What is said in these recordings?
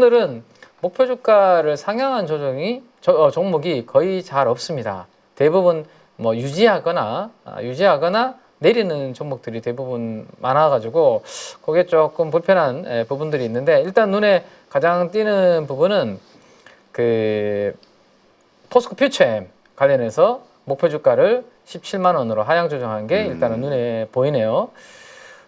오늘은 목표 주가를 상향한 조정이 저- 어, 종목이 거의 잘 없습니다. 대부분 뭐 유지하거나 아, 유지하거나 내리는 종목들이 대부분 많아가지고 그게 조금 불편한 에, 부분들이 있는데 일단 눈에 가장 띄는 부분은 그 포스코 퓨처엠 관련해서 목표 주가를 17만 원으로 하향 조정한 게 음. 일단은 눈에 보이네요.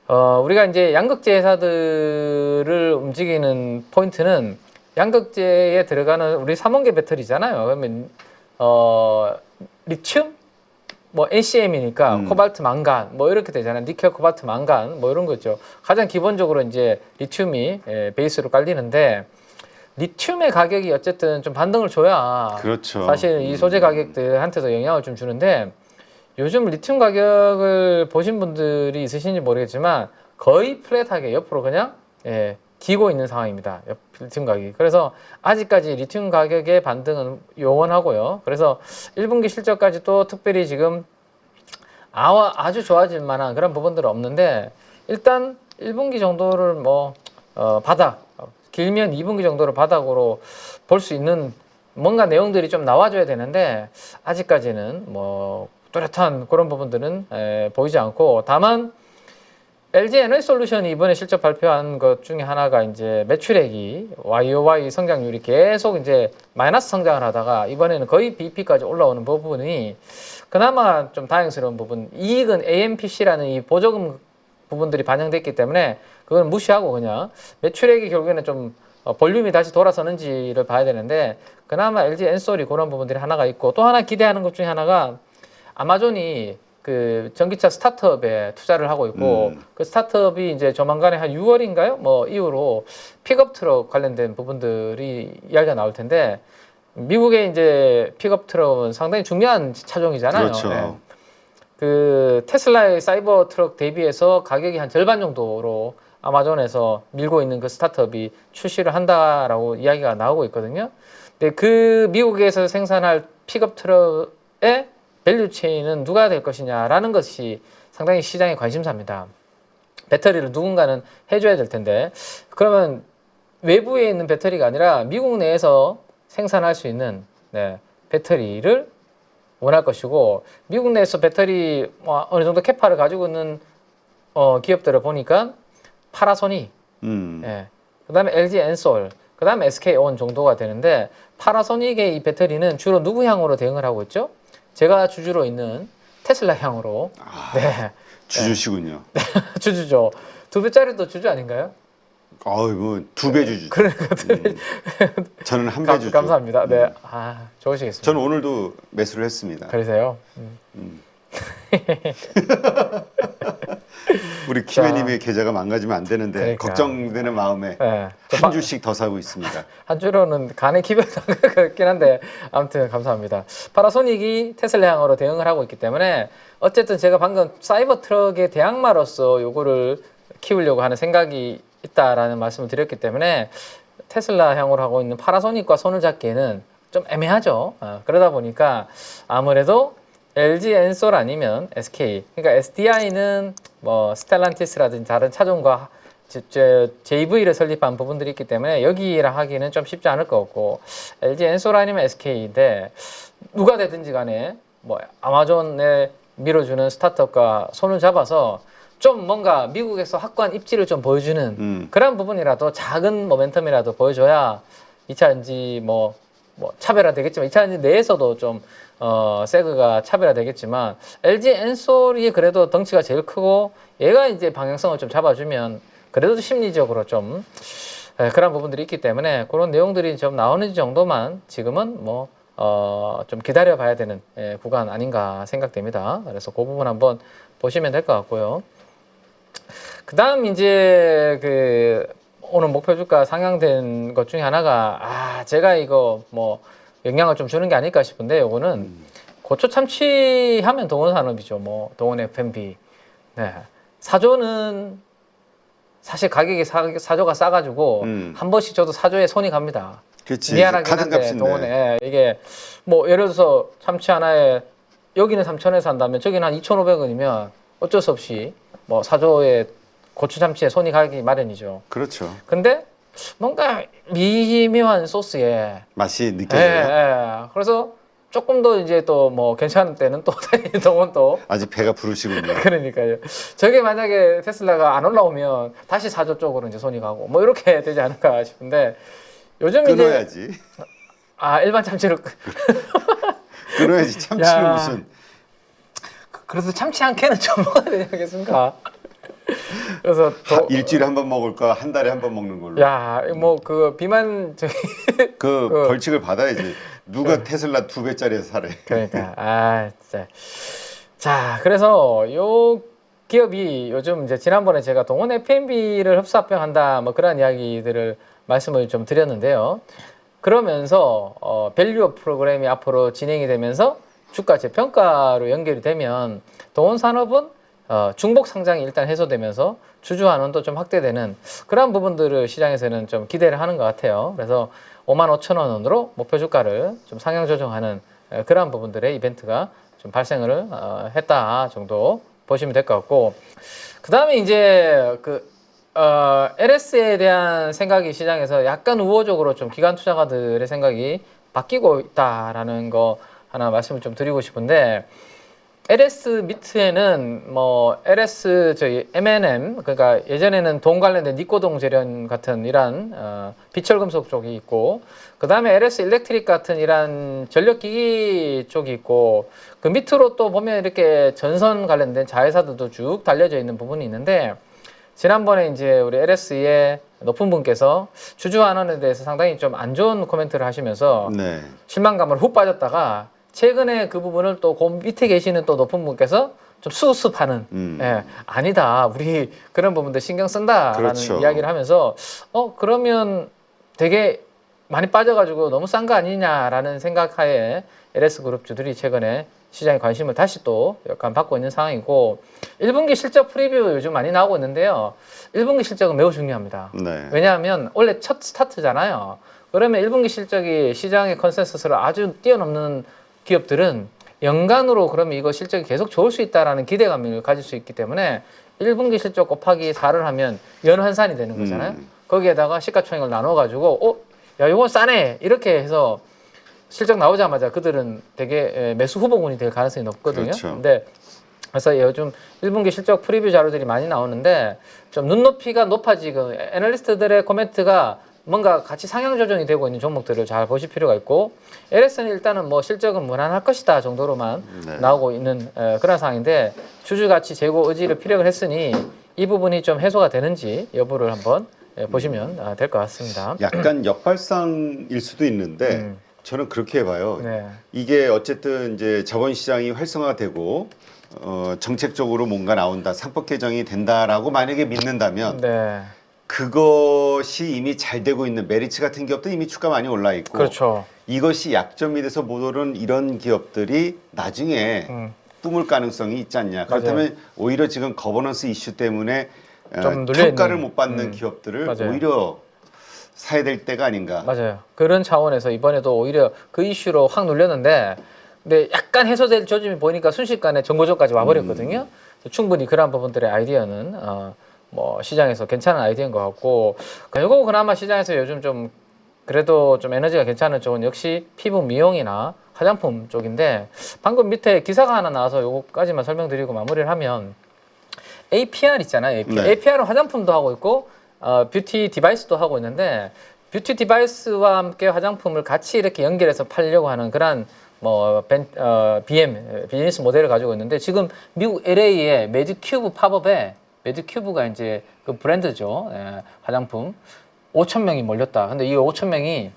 어, 우리가 이제 양극재 회사들을 움직이는 포인트는 양극재에 들어가는 우리 삼원계 배터리잖아요. 그러면 어, 리튬, 뭐 NCM이니까 음. 코발트 망간 뭐 이렇게 되잖아요. 니켈 코발트 망간 뭐 이런 거죠. 가장 기본적으로 이제 리튬이 예, 베이스로 깔리는데 리튬의 가격이 어쨌든 좀 반등을 줘야 그렇죠. 사실 이 음. 소재 가격들한테도 영향을 좀 주는데 요즘 리튬 가격을 보신 분들이 있으신지 모르겠지만 거의 플랫하게 옆으로 그냥 예, 기고 있는 상황입니다. 옆- 리튬 가격이. 그래서 아직까지 리튬 가격의 반등은 요원하고요. 그래서 1분기 실적까지 또 특별히 지금 아와 아주 좋아질 만한 그런 부분들은 없는데 일단 1분기 정도를 뭐 어, 바닥 어, 길면 2분기 정도를 바닥으로 볼 수 있는 뭔가 내용들이 좀 나와줘야 되는데 아직까지는 뭐 뚜렷한 그런 부분들은 에, 보이지 않고 다만 LG 에너지 솔루션이 이번에 실적 발표한 것 중에 하나가 이제 매출액이 YOY 성장률이 계속 이제 마이너스 성장을 하다가 이번에는 거의 BP까지 올라오는 부분이 그나마 좀 다행스러운 부분. 이익은 AMPC라는 이 보조금 부분들이 반영됐기 때문에 그건 무시하고 그냥 매출액이 결국에는 좀 어, 볼륨이 다시 돌아서는지를 봐야 되는데 그나마 LG 엔솔이 그런 부분들이 하나가 있고 또 하나 기대하는 것 중에 하나가 아마존이 그 전기차 스타트업에 투자를 하고 있고 음. 그 스타트업이 이제 조만간에 한 6월인가요? 뭐 이후로 픽업 트럭 관련된 부분들이 이야기가 나올 텐데 미국의 이제 픽업 트럭은 상당히 중요한 차종이잖아요. 그렇죠. 예. 그 테슬라의 사이버 트럭 대비해서 가격이 한 절반 정도로 아마존에서 밀고 있는 그 스타트업이 출시를 한다라고 이야기가 나오고 있거든요. 근데 그 미국에서 생산할 픽업 트럭의 밸류 체인은 누가 될 것이냐라는 것이 상당히 시장의 관심사입니다. 배터리를 누군가는 해줘야 될 텐데 그러면 외부에 있는 배터리가 아니라 미국 내에서 생산할 수 있는 네, 배터리를 원할 것이고 미국 내에서 배터리 뭐 어느 정도 캐파를 가지고 있는 어, 기업들을 보니까 파라소닉, 음. 예, 그다음에 LG 엔솔, 그다음에 SK 온 정도가 되는데 파라소닉의 이 배터리는 주로 누구 향으로 대응을 하고 있죠? 제가 주주로 있는 테슬라 향으로 아, 네 주주시군요. 주주죠. 두 배짜리도 주주 아닌가요? 어이 뭐두 배 주주. 그러니까 음. 저는 한배 감, 주주. 감사합니다. 네, 음. 아 좋으시겠습니다. 저는 오늘도 매수를 했습니다. 그러세요. 음. 음. 우리 김혜님의 계좌가 망가지면 안 되는데 그러니까. 걱정되는 마음에 네. 저한 바- 주씩 더 사고 있습니다. 한 주로는 간의 기별이 같긴 한데 아무튼 감사합니다. 파라소닉이 테슬라 향으로 대응을 하고 있기 때문에 어쨌든 제가 방금 사이버 트럭의 대항마로서 요거를 키우려고 하는 생각이 있다라는 말씀을 드렸기 때문에 테슬라 향으로 하고 있는 파라소닉과 손을 잡기에는 좀 애매하죠. 어, 그러다 보니까 아무래도 LG 엔솔 아니면 SK 그러니까 SDI는 뭐 스텔란티스라든지 다른 차종과 JV를 설립한 부분들이 있기 때문에 여기라 하기는 좀 쉽지 않을 것 같고 LG 엔솔 아니면 SK인데 누가 되든지 간에 뭐 아마존에 밀어주는 스타트업과 손을 잡아서 좀 뭔가 미국에서 확고한 입지를 좀 보여주는 음. 그런 부분이라도 작은 모멘텀이라도 보여줘야 2차전지 뭐, 뭐 차별화 되겠지만 2차전지 내에서도 좀 어, 세그가 차별화 되겠지만 LG 엔솔이 그래도 덩치가 제일 크고 얘가 이제 방향성을 좀 잡아주면 그래도 심리적으로 좀 에, 그런 부분들이 있기 때문에 그런 내용들이 좀 나오는 정도만 지금은 뭐 어, 좀 기다려 봐야 되는 예, 구간 아닌가 생각됩니다. 그래서 그 부분 한번 보시면 될 것 같고요. 그 다음 이제 그 오늘 목표 주가 상향된 것 중에 하나가 아 제가 이거 뭐 영향을 좀 주는 게 아닐까 싶은데 요거는 음. 고초 참치 하면 동원 산업이죠. 뭐 동원 F&B. 네. 사조는 사실 가격이 사, 사조가 싸가지고 음. 한 번씩 저도 사조에 손이 갑니다. 그렇지. 미안하긴 한데 카드값인데. 동원에 예, 이게 뭐 예를 들어서 참치 하나에 여기는 3천원에 산다면 저기는 한 2,500원이면 어쩔 수 없이 뭐 사조에 고추 참치에 손이 가기 마련이죠. 그렇죠. 근데 뭔가 미묘한 소스에 맛이 예, 느껴져요. 예. 그래서 조금 더 이제 또 뭐 괜찮은 때는 또 동원 또 아직 배가 부르시군요. 그러니까요. 저게 만약에 테슬라가 안 올라오면 다시 사조 쪽으로 이제 손이 가고 뭐 이렇게 되지 않을까 싶은데 요즘 이제 끊어야지. 아 일반 참치를 끊어야지. 참치는 야. 무슨 그래서 참치 한 캔은 좀 먹어야 되겠습니까? 그래서 하- 더, 일주일에 한 번 먹을 거한 달에 한 번 먹는 걸로. 야 뭐 그 비만 저기 그 그- 벌칙을 받아야지. 누가 테슬라 두 배짜리 사래. 그러니까 아 진짜 자 그래서 요 기업이 요즘 이제 지난번에 제가 동원 F&B를 흡수 합병한다 뭐 그런 이야기들을 말씀을 좀 드렸는데요. 그러면서 어, 밸류 프로그램이 앞으로 진행이 되면서 주가 재평가로 연결이 되면 동원 산업은 어, 중복 상장이 일단 해소되면서 주주 환원도 좀 확대되는 그런 부분들을 시장에서는 좀 기대를 하는 것 같아요. 그래서 5만 5천 원으로 목표 주가를 좀 상향 조정하는 에, 그러한 부분들의 이벤트가 좀 발생을 어, 했다 정도 보시면 될 것 같고 그 다음에 이제 그 어, LS에 대한 생각이 시장에서 약간 우호적으로 좀 기관 투자가들의 생각이 바뀌고 있다라는 거 하나 말씀을 좀 드리고 싶은데 LS 밑에는 뭐 LS 저희 M&M 그러니까 예전에는 돈 관련된 니코동 재련 같은 이런 어, 비철 금속 쪽이 있고 그 다음에 LS 일렉트릭 같은 이런 전력기기 쪽이 있고 그 밑으로 또 보면 이렇게 전선 관련된 자회사들도 쭉 달려져 있는 부분이 있는데 지난번에 이제 우리 LS의 높은 분께서 주주 환원에 대해서 상당히 좀 안 좋은 코멘트를 하시면서 네. 실망감을 훅 빠졌다가 최근에 그 부분을 또 그 밑에 계시는 또 높은 분께서 좀 수습하는 음. 예, 아니다 우리 그런 부분들 신경 쓴다라는 그렇죠. 이야기를 하면서 어 그러면 되게 많이 빠져가지고 너무 싼 거 아니냐라는 생각하에 LS 그룹주들이 최근에 시장에 관심을 다시 또 약간 받고 있는 상황이고 1분기 실적 프리뷰 요즘 많이 나오고 있는데요 1분기 실적은 매우 중요합니다 네. 왜냐하면 원래 첫 스타트잖아요. 그러면 1분기 실적이 시장의 컨센서스를 아주 뛰어넘는 기업들은 연간으로 그러면 이거 실적이 계속 좋을 수 있다라는 기대감을 가질 수 있기 때문에 1분기 실적 곱하기 4를 하면 연환산이 되는 거잖아요. 음. 거기에다가 시가총액을 나눠 가지고 어, 야, 이건 싸네. 이렇게 해서 실적 나오자마자 그들은 되게 에, 매수 후보군이 될 가능성이 높거든요. 그렇죠. 근데 그래서 요즘 1분기 실적 프리뷰 자료들이 많이 나오는데 좀 눈높이가 높아지고 애널리스트들의 코멘트가 뭔가 같이 상향 조정이 되고 있는 종목들을 잘 보실 필요가 있고 LS는 일단은 뭐 실적은 무난할 것이다 정도로만 네. 나오고 있는 에, 그런 상황인데 주주 가치 제고 의지를 피력을 했으니 이 부분이 좀 해소가 되는지 여부를 한번 에, 보시면 아, 될것 같습니다. 약간 역발상일 수도 있는데 음. 저는 그렇게 봐요. 네. 이게 어쨌든 이제 자본시장이 활성화되고 어, 정책적으로 뭔가 나온다, 상법 개정이 된다라고 만약에 믿는다면 네. 그것이 이미 잘 되고 있는 메리츠 같은 기업도 이미 주가 많이 올라 있고 그렇죠. 이것이 약점이 돼서 못 오른 이런 기업들이 나중에 음. 뿜을 가능성이 있지 않냐. 그렇다면 오히려 지금 거버넌스 이슈 때문에 어, 좀 눌려 평가를. 못 받는 음. 기업들을 맞아요. 오히려 사야 될 때가 아닌가. 맞아요. 그런 차원에서 이번에도 오히려 그 이슈로 확 눌렸는데, 근데 약간 해소될 조짐이 보니까 순식간에 정고점까지 와버렸거든요. 음. 충분히 그러한 부분들의 아이디어는 어, 뭐 시장에서 괜찮은 아이디어인 것 같고, 결국 그나마 시장에서 요즘 좀 그래도 좀 에너지가 괜찮은 쪽은 역시 피부 미용이나 화장품 쪽인데 방금 밑에 기사가 하나 나와서 요거까지만 설명드리고 마무리를 하면 APR 있잖아요. APR. 네. APR은 화장품도 하고 있고 어, 뷰티 디바이스도 하고 있는데 뷰티 디바이스와 함께 화장품을 같이 이렇게 연결해서 팔려고 하는 그런 뭐 벤, 어, BM 비즈니스 모델을 가지고 있는데 지금 미국 LA의 매드큐브 팝업에 매드 큐브가 이제 그 브랜드죠. 예, 화장품 5천 명이 몰렸다. 근데 이 5천 명이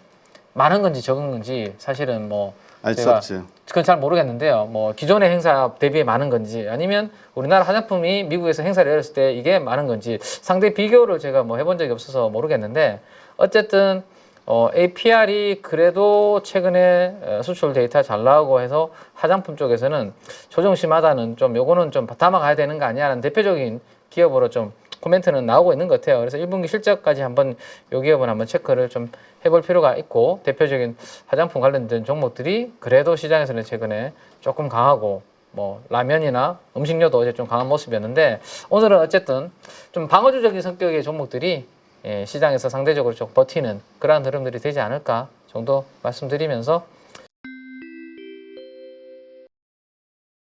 많은 건지 적은 건지 사실은 뭐 알 수 없죠. 그건 잘 모르겠는데요. 뭐 기존의 행사 대비에 많은 건지 아니면 우리나라 화장품이 미국에서 행사를 열었을 때 이게 많은 건지 상대 비교를 제가 뭐 해본 적이 없어서 모르겠는데 어쨌든 어, APR이 그래도 최근에 어, 수출 데이터 잘 나오고 해서 화장품 쪽에서는 조정심하다는 좀 요거는 좀 담아가야 되는 거 아니야 라는 대표적인 기업으로 좀 코멘트는 나오고 있는 것 같아요. 그래서 1분기 실적까지 한번 요 기업은 한번 체크를 좀 해볼 필요가 있고 대표적인 화장품 관련된 종목들이 그래도 시장에서는 최근에 조금 강하고 뭐 라면이나 음식료도 어제 좀 강한 모습이었는데 오늘은 어쨌든 좀 방어주적인 성격의 종목들이 예, 시장에서 상대적으로 좀 버티는 그러한 흐름들이 되지 않을까 정도 말씀드리면서